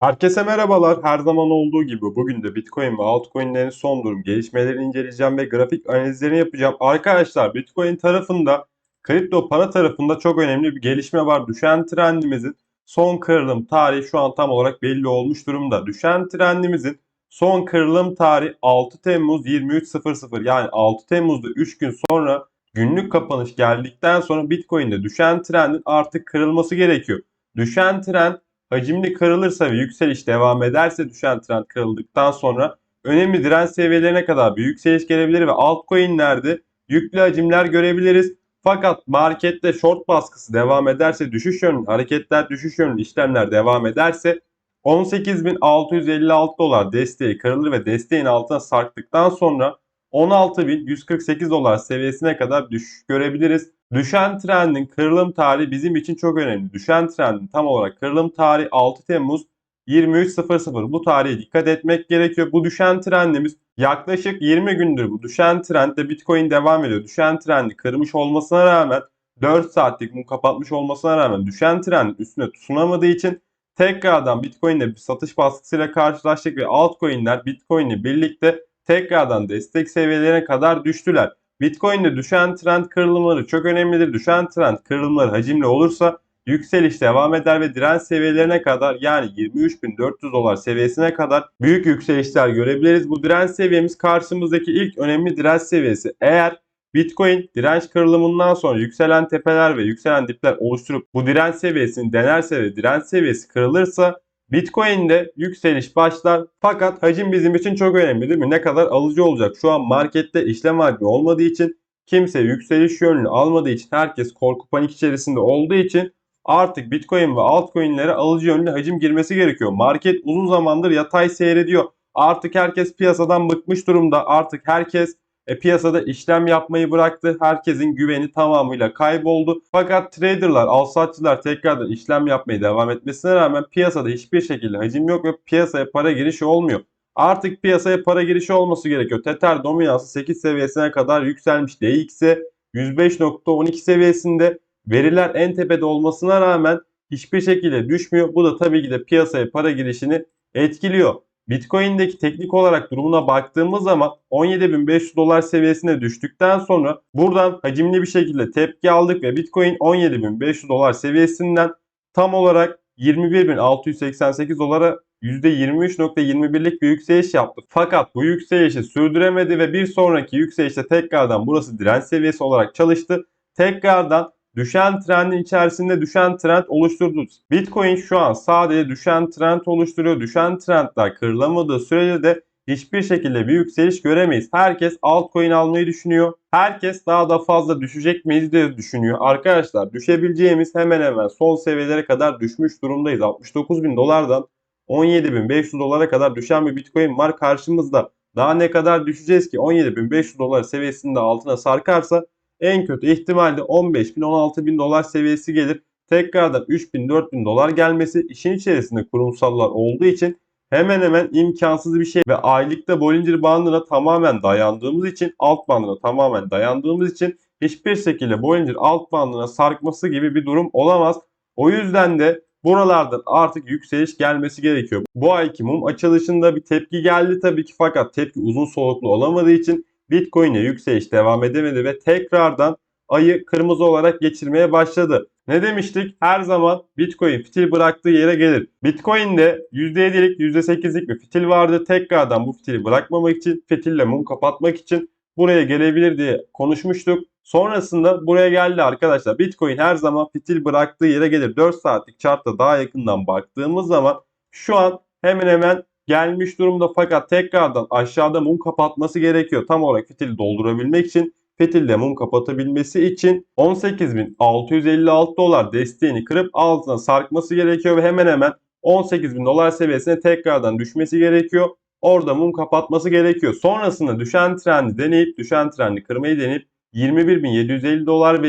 Herkese merhabalar. Her zaman olduğu gibi bugün de Bitcoin ve altcoin'lerin son durum gelişmelerini inceleyeceğim ve grafik analizlerini yapacağım. Arkadaşlar Bitcoin tarafında, kripto para tarafında çok önemli bir gelişme var. Düşen trendimizin son kırılım tarihi şu an tam olarak belli olmuş durumda. Düşen trendimizin son kırılım tarihi 6 Temmuz 23.00 yani 6 Temmuz'da 3 gün sonra günlük kapanış geldikten sonra Bitcoin'de düşen trendin artık kırılması gerekiyor. Düşen trend hacimli kırılırsa ve yükseliş devam ederse düşen trend kırıldıktan sonra önemli direnç seviyelerine kadar bir yükseliş gelebilir ve altcoin'lerde yüklü hacimler görebiliriz. Fakat markette short baskısı devam ederse düşüş yönlü hareketler düşüş yönlü işlemler devam ederse 18.656 dolar desteği kırılır ve desteğin altına sarktıktan sonra 16.148 dolar seviyesine kadar düşüş görebiliriz. Düşen trendin kırılım tarihi bizim için çok önemli. Düşen trendin tam olarak kırılım tarihi 6 Temmuz 23.00. Bu tarihe dikkat etmek gerekiyor. Bu düşen trendimiz yaklaşık 20 gündür bu düşen trendde Bitcoin devam ediyor. Düşen trendi kırmış olmasına rağmen 4 saatlik mum kapatmış olmasına rağmen düşen trendin üstüne tutunamadığı için tekrardan Bitcoin'de bir satış baskısıyla karşılaştık ve altcoin'ler Bitcoin'le birlikte tekrardan destek seviyelerine kadar düştüler. Bitcoin'de düşen trend kırılımları çok önemlidir. Düşen trend kırılımları hacimli olursa yükseliş devam eder ve direnç seviyelerine kadar yani 23.400 dolar seviyesine kadar büyük yükselişler görebiliriz. Bu direnç seviyemiz karşımızdaki ilk önemli direnç seviyesi. Eğer Bitcoin direnç kırılımından sonra yükselen tepeler ve yükselen dipler oluşturup bu direnç seviyesini denerse ve direnç seviyesi kırılırsa Bitcoin'de yükseliş başlar fakat hacim bizim için çok önemli değil mi? Ne kadar alıcı olacak? Şu an markette işlem hacmi olmadığı için kimse yükseliş yönünü almadığı için herkes korku panik içerisinde olduğu için artık Bitcoin ve altcoin'lere alıcı yönlü hacim girmesi gerekiyor. Market uzun zamandır yatay seyrediyor. Artık herkes piyasadan bıkmış durumda. Artık herkes e, piyasada işlem yapmayı bıraktı. Herkesin güveni tamamıyla kayboldu. Fakat traderlar, alsatçılar tekrardan işlem yapmaya devam etmesine rağmen piyasada hiçbir şekilde hacim yok ve piyasaya para girişi olmuyor. Artık piyasaya para girişi olması gerekiyor. Tether dominansı 8 seviyesine kadar yükselmiş. DX'e 105.12 seviyesinde veriler en tepede olmasına rağmen hiçbir şekilde düşmüyor. Bu da tabii ki de piyasaya para girişini etkiliyor. Bitcoin'deki teknik olarak durumuna baktığımız zaman 17.500 dolar seviyesine düştükten sonra buradan hacimli bir şekilde tepki aldık ve Bitcoin 17.500 dolar seviyesinden tam olarak 21.688 dolara %23.21'lik bir yükseliş yaptı. Fakat bu yükselişi sürdüremedi ve bir sonraki yükselişte tekrardan burası direnç seviyesi olarak çalıştı. Tekrardan düşen trendin içerisinde düşen trend oluşturdu. Bitcoin şu an sadece düşen trend oluşturuyor. Düşen trendler kırılamadığı sürece de hiçbir şekilde bir yükseliş göremeyiz. Herkes altcoin almayı düşünüyor. Herkes daha da fazla düşecek miyiz diye düşünüyor. Arkadaşlar düşebileceğimiz hemen hemen son seviyelere kadar düşmüş durumdayız. 69 bin dolardan 17.500 dolara kadar düşen bir Bitcoin var karşımızda. Daha ne kadar düşeceğiz ki 17.500 dolar seviyesinde altına sarkarsa en kötü ihtimalle 15 bin 16 bin dolar seviyesi gelir. Tekrardan 3 bin 4 bin dolar gelmesi işin içerisinde kurumsallar olduğu için hemen hemen imkansız bir şey ve aylıkta Bollinger bandına tamamen dayandığımız için alt bandına tamamen dayandığımız için hiçbir şekilde Bollinger alt bandına sarkması gibi bir durum olamaz. O yüzden de buralardan artık yükseliş gelmesi gerekiyor. Bu ayki mum açılışında bir tepki geldi tabii ki fakat tepki uzun soluklu olamadığı için Bitcoin'e yükseliş devam edemedi ve tekrardan ayı kırmızı olarak geçirmeye başladı. Ne demiştik? Her zaman Bitcoin fitil bıraktığı yere gelir. Bitcoin'de %7'lik %8'lik bir fitil vardı. Tekrardan bu fitili bırakmamak için, fitille mum kapatmak için buraya gelebilir diye konuşmuştuk. Sonrasında buraya geldi arkadaşlar. Bitcoin her zaman fitil bıraktığı yere gelir. 4 saatlik chartta daha yakından baktığımız zaman şu an hemen hemen gelmiş durumda fakat tekrardan aşağıda mum kapatması gerekiyor. Tam olarak fitili doldurabilmek için fitilde mum kapatabilmesi için 18.656 dolar desteğini kırıp altına sarkması gerekiyor ve hemen hemen 18.000 dolar seviyesine tekrardan düşmesi gerekiyor. Orada mum kapatması gerekiyor. Sonrasında düşen trendi deneyip düşen trendi kırmayı deneyip 21.750 dolar ve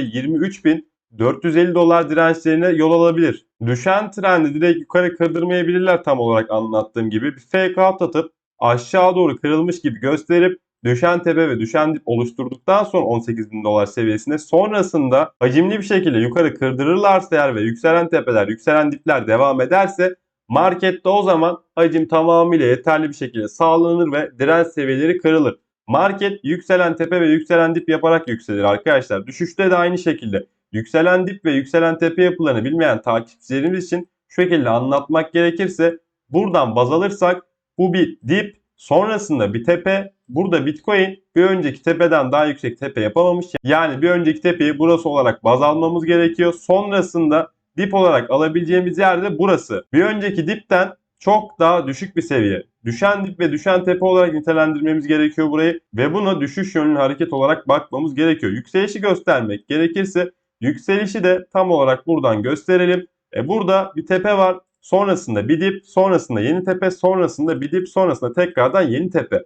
23.450 dolar dirençlerine yol alabilir. Düşen trendi direkt yukarı kırdırmayabilirler tam olarak anlattığım gibi. Bir fake out atıp aşağı doğru kırılmış gibi gösterip düşen tepe ve düşen dip oluşturduktan sonra 18.000 dolar seviyesine sonrasında hacimli bir şekilde yukarı kırdırırlarsa eğer ve yükselen tepeler, yükselen dipler devam ederse Markette o zaman hacim tamamıyla yeterli bir şekilde sağlanır ve direnç seviyeleri kırılır. Market yükselen tepe ve yükselen dip yaparak yükselir arkadaşlar. Düşüşte de aynı şekilde. Yükselen dip ve yükselen tepe yapılarını bilmeyen takipçilerimiz için şu şekilde anlatmak gerekirse buradan baz alırsak bu bir dip sonrasında bir tepe burada Bitcoin bir önceki tepeden daha yüksek tepe yapamamış. Yani bir önceki tepeyi burası olarak baz almamız gerekiyor. Sonrasında dip olarak alabileceğimiz yerde burası. Bir önceki dipten çok daha düşük bir seviye. Düşen dip ve düşen tepe olarak nitelendirmemiz gerekiyor burayı ve buna düşüş yönlü hareket olarak bakmamız gerekiyor. Yükselişi göstermek gerekirse yükselişi de tam olarak buradan gösterelim. E burada bir tepe var. Sonrasında bir dip, sonrasında yeni tepe, sonrasında bir dip, sonrasında tekrardan yeni tepe.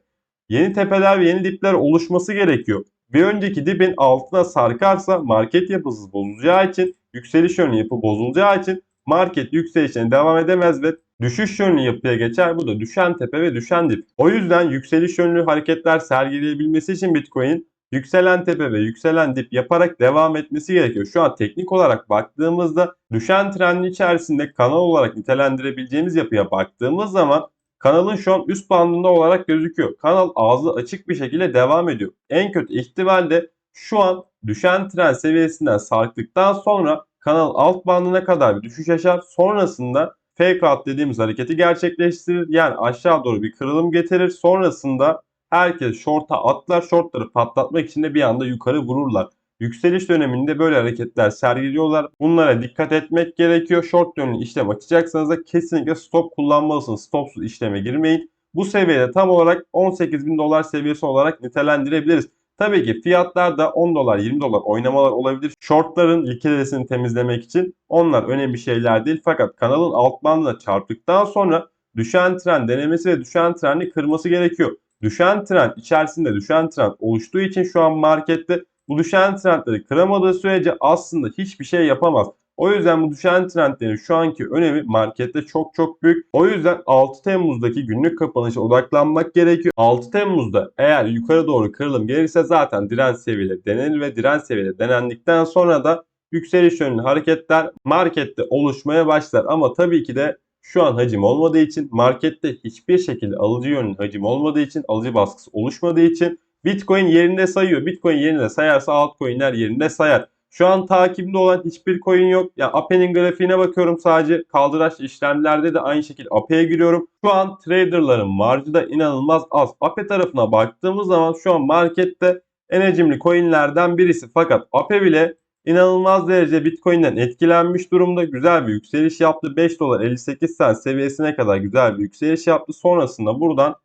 Yeni tepeler ve yeni dipler oluşması gerekiyor. Bir önceki dibin altına sarkarsa market yapısı bozulacağı için, yükseliş yönlü yapı bozulacağı için market yükselişine devam edemez ve düşüş yönlü yapıya geçer. Bu da düşen tepe ve düşen dip. O yüzden yükseliş yönlü hareketler sergileyebilmesi için Bitcoin yükselen tepe ve yükselen dip yaparak devam etmesi gerekiyor. Şu an teknik olarak baktığımızda düşen trendin içerisinde kanal olarak nitelendirebileceğimiz yapıya baktığımız zaman kanalın şu an üst bandında olarak gözüküyor. Kanal ağzı açık bir şekilde devam ediyor. En kötü ihtimalle şu an düşen trend seviyesinden sarktıktan sonra kanal alt bandına kadar bir düşüş yaşar. Sonrasında fake out dediğimiz hareketi gerçekleştirir. Yani aşağı doğru bir kırılım getirir. Sonrasında herkes short'a atlar. Short'ları patlatmak için de bir anda yukarı vururlar. Yükseliş döneminde böyle hareketler sergiliyorlar. Bunlara dikkat etmek gerekiyor. Short yönlü işlem açacaksanız da kesinlikle stop kullanmalısınız. Stopsuz işleme girmeyin. Bu seviyede tam olarak 18 bin dolar seviyesi olarak nitelendirebiliriz. Tabii ki fiyatlarda 10 dolar 20 dolar oynamalar olabilir. Shortların likiditesini temizlemek için onlar önemli şeyler değil. Fakat kanalın alt bandına çarptıktan sonra düşen trend denemesi ve düşen trendi kırması gerekiyor. Düşen trend içerisinde düşen trend oluştuğu için şu an markette bu düşen trendleri kıramadığı sürece aslında hiçbir şey yapamaz. O yüzden bu düşen trendlerin şu anki önemi markette çok çok büyük. O yüzden 6 Temmuz'daki günlük kapanışa odaklanmak gerekiyor. 6 Temmuz'da eğer yukarı doğru kırılım gelirse zaten direnç seviyeleri denenir ve direnç seviyeleri denendikten sonra da yükseliş yönlü hareketler markette oluşmaya başlar. Ama tabii ki de şu an hacim olmadığı için markette hiçbir şekilde alıcı yönlü hacim olmadığı için alıcı baskısı oluşmadığı için Bitcoin yerinde sayıyor. Bitcoin yerinde sayarsa altcoin'ler yerinde sayar. Şu an takipte olan hiçbir coin yok. Ya Ape'nin grafiğine bakıyorum sadece. Kaldıraç işlemlerde de aynı şekilde Ape'ye giriyorum. Şu an traderların marjı da inanılmaz az. Ape tarafına baktığımız zaman şu an markette en hacimli coinlerden birisi. Fakat Ape bile inanılmaz derece Bitcoin'den etkilenmiş durumda. Güzel bir yükseliş yaptı. 5 dolar 58 cent seviyesine kadar güzel bir yükseliş yaptı. Sonrasında buradan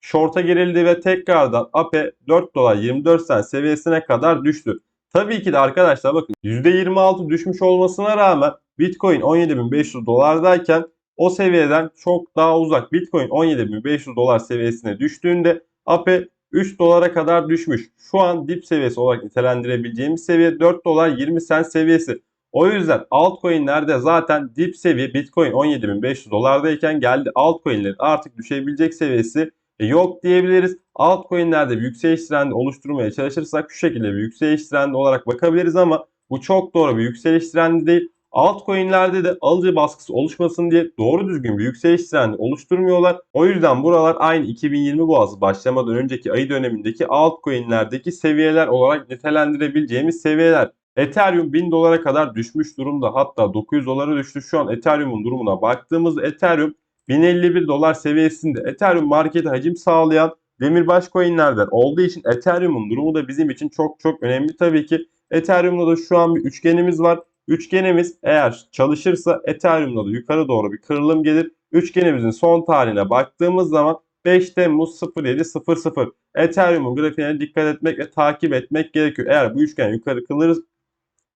short'a girildi ve tekrardan APE 4 dolar 24 cent seviyesine kadar düştü. Tabii ki de arkadaşlar bakın %26 düşmüş olmasına rağmen Bitcoin 17.500 dolardayken o seviyeden çok daha uzak. Bitcoin 17.500 dolar seviyesine düştüğünde APE 3 dolara kadar düşmüş. Şu an dip seviyesi olarak nitelendirebileceğimiz seviye 4 dolar 20 cent seviyesi. O yüzden altcoin'lerde zaten dip seviye Bitcoin 17.500 dolardayken geldi. Altcoin'lerin artık düşebilecek seviyesi e, yok diyebiliriz. Altcoin'lerde bir yükseliş trendi oluşturmaya çalışırsak şu şekilde bir yükseliş trendi olarak bakabiliriz ama bu çok doğru bir yükseliş trendi değil. Altcoin'lerde de alıcı baskısı oluşmasın diye doğru düzgün bir yükseliş trendi oluşturmuyorlar. O yüzden buralar aynı 2020 boğazı başlamadan önceki ayı dönemindeki altcoin'lerdeki seviyeler olarak nitelendirebileceğimiz seviyeler. Ethereum 1000 dolara kadar düşmüş durumda. Hatta 900 dolara düştü. Şu an Ethereum'un durumuna baktığımızda Ethereum 1051 dolar seviyesinde Ethereum markete hacim sağlayan demirbaş coinlerden olduğu için Ethereum'un durumu da bizim için çok çok önemli tabii ki. Ethereum'da da şu an bir üçgenimiz var. Üçgenimiz eğer çalışırsa Ethereum'da da yukarı doğru bir kırılım gelir. Üçgenimizin son tarihine baktığımız zaman 5 Temmuz 07.00 Ethereum'un grafiğine dikkat etmek ve takip etmek gerekiyor. Eğer bu üçgen yukarı kırılır,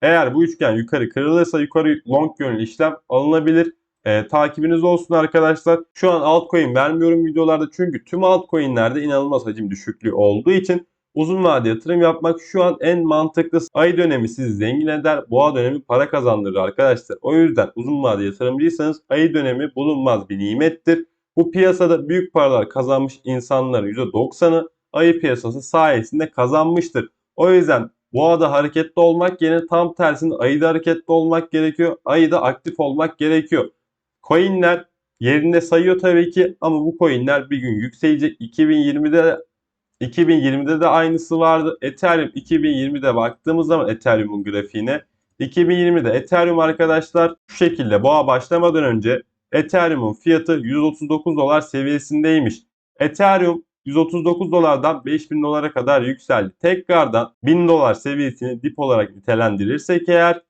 eğer bu üçgen yukarı kırılırsa yukarı long yönlü işlem alınabilir. E, takibiniz olsun arkadaşlar. Şu an altcoin vermiyorum videolarda çünkü tüm altcoinlerde inanılmaz hacim düşüklüğü olduğu için uzun vade yatırım yapmak şu an en mantıklısı. Ay dönemi sizi zengin eder, boğa dönemi para kazandırır arkadaşlar. O yüzden uzun vade yatırımcıysanız ay dönemi bulunmaz bir nimettir. Bu piyasada büyük paralar kazanmış insanların %90'ı ayı piyasası sayesinde kazanmıştır. O yüzden boğada hareketli olmak yerine tam tersine ayıda hareketli olmak gerekiyor. Ayıda aktif olmak gerekiyor. Coinler yerinde sayıyor tabii ki ama bu coinler bir gün yükselecek. 2020'de 2020'de de aynısı vardı. Ethereum 2020'de baktığımız zaman Ethereum'un grafiğine 2020'de Ethereum arkadaşlar şu şekilde boğa başlamadan önce Ethereum'un fiyatı 139 dolar seviyesindeymiş. Ethereum 139 dolardan 5000 dolara kadar yükseldi. Tekrardan 1000 dolar seviyesini dip olarak nitelendirirsek eğer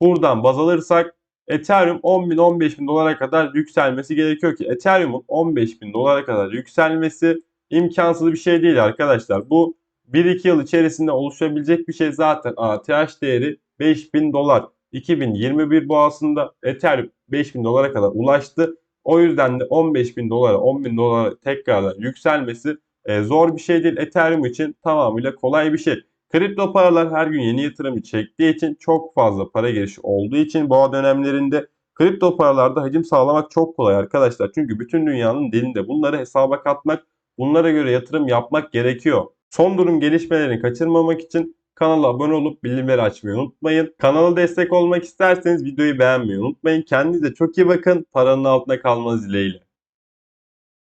buradan baz alırsak Ethereum 10.000-15.000 dolara kadar yükselmesi gerekiyor ki Ethereum'un 15.000 dolara kadar yükselmesi imkansız bir şey değil arkadaşlar. Bu 1-2 yıl içerisinde oluşabilecek bir şey zaten ATH değeri 5000 dolar. 2021 boğasında Ethereum 5000 dolara kadar ulaştı. O yüzden de 15.000 dolara 10.000 dolara tekrardan yükselmesi e, zor bir şey değil. Ethereum için tamamıyla kolay bir şey. Kripto paralar her gün yeni yatırımı çektiği için çok fazla para girişi olduğu için boğa dönemlerinde kripto paralarda hacim sağlamak çok kolay arkadaşlar. Çünkü bütün dünyanın dilinde bunları hesaba katmak, bunlara göre yatırım yapmak gerekiyor. Son durum gelişmelerini kaçırmamak için kanala abone olup bildirimleri açmayı unutmayın. Kanala destek olmak isterseniz videoyu beğenmeyi unutmayın. Kendinize çok iyi bakın. Paranın altında kalmanız dileğiyle.